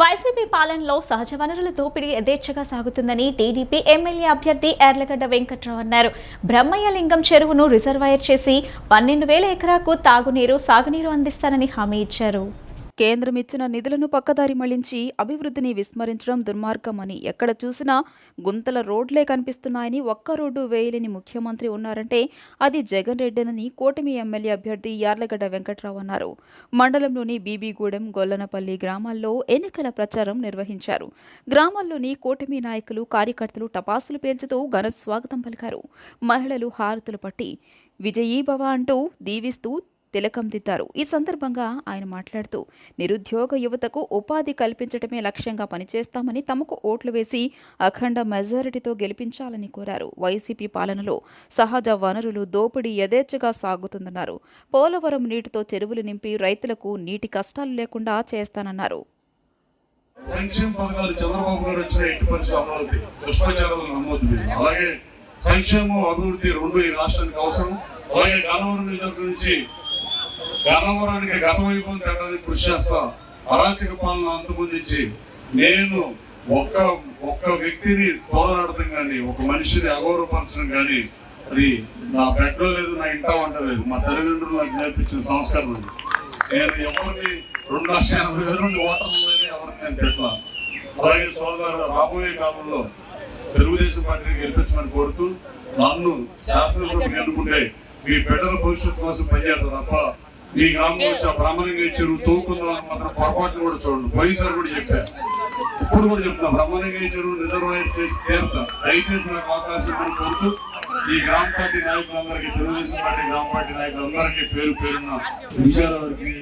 YCP పాలనలో సహజ వనరుల దోపిడీ యథేచ్ఛగా సాగుతుందని టీడీపీ ఎమ్మెల్యే అభ్యర్థి ఎర్లగడ్డ వెంకట్రావు అన్నారు. బ్రహ్మయ్య లింగం చెరువును రిజర్వాయర్ చేసి పన్నెండు వేల ఎకరాకు తాగునీరు సాగునీరు అందిస్తానని హామీ ఇచ్చారు. కేంద్రం ఇచ్చిన నిధులను పక్కదారి మళ్ళించి అభివృద్ధిని విస్మరించడం దుర్మార్గమని ఎక్కడ చూసినా గుంతల రోడ్లే కనిపిస్తున్నాయని ఒక్క రోడ్డు వేయలేని ముఖ్యమంత్రి ఉన్నారంటే అది జగన్ రెడ్డినని కూటమి ఎమ్మెల్యే అభ్యర్థి యార్లగడ్డ వెంకట్రావు అన్నారు. మండలంలోని బీబీగూడెం గొల్లనపల్లి గ్రామాల్లో ఎన్నికల ప్రచారం నిర్వహించారు. గ్రామాల్లోని కూటమి నాయకులు కార్యకర్తలు టపాసులు పేల్చుతూ ఘన స్వాగతం పలికారు. మహిళలు హారతులు పట్టి విజయీభవ అంటూ దీవిస్తూ తిలకందిద్దారు ఈ సందర్భంగా ఆయన మాట్లాడుతూ నిరుద్యోగ యువతకు ఉపాధి కల్పించడమే లక్ష్యంగా పనిచేస్తామని తమకు ఓట్లు వేసి అఖండ మెజారిటీతో గెలిపించాలని కోరారు. వైసీపీ పాలనలో సహజ వనరులు దోపిడీ యథేచ్ఛగా సాగుతుందన్నారు. పోలవరం నీటితో చెరువులు నింపి రైతులకు నీటి కష్టాలు లేకుండా చేస్తానన్నారు. సంక్షేమ పథకాలు చంద్రబాబు గారు వచ్చిన ఎట్టి పరిస్థితి అమరావతి దుష్ప్రచారాలు నమ్మొద్దు మీరు అలాగే సంక్షేమం అభివృద్ధి రెండు ఈ రాష్ట్రానికి అవసరం. అలాగే గన్నవరం నియోజకవర్గం నుంచి గన్నవరానికి గతమైపోయిన తేడానికి కృషి చేస్తా అరాచక పాలన అంతమొందించి నేను ఒక్క ఒక్క వ్యక్తిని తోలనాడటం కానీ ఒక మనిషిని అగౌరవపరచడం కానీ అది నా బెడ్లో లేదు నా ఇంటా వంట లేదు. మా తల్లిదండ్రులు నాకు నేర్పించిన సంస్కారం అది నేను ఎవరిని రెండు లక్షల ఎనభై వేల నుండి ఓటర్లని ఎవరిని నేను తిట్లా అలాగే సోదరు రాబోయే కాలంలో తెలుగుదేశం పార్టీని గెలిపించమని కోరుతూ నన్ను శాసనసభకు ఎన్నుకుంటే మీ బిడ్డల భవిష్యత్తు కోసం పనిచేస్తారు తప్ప ఈ గ్రామం వచ్చి ఆ బ్రహ్మలింగ చెరువు తోకుందాం మాత్రం పొరపాటును కూడా చూడండి. పోయినసారి కూడా చెప్పారు ఇప్పుడు కూడా చెప్తా బ్రహ్మలింగ చెరువు రిజర్వాయర్ చేసి తీరుతా. దయచేసి నాకు అవకాశం ఇవ్వమని కోరుతూ ఈ గ్రామ పార్టీ నాయకులందరికీ తెలుగుదేశం పార్టీ గ్రామ పార్టీ నాయకులందరికీ పేరు పేరున్న విజయవాడకి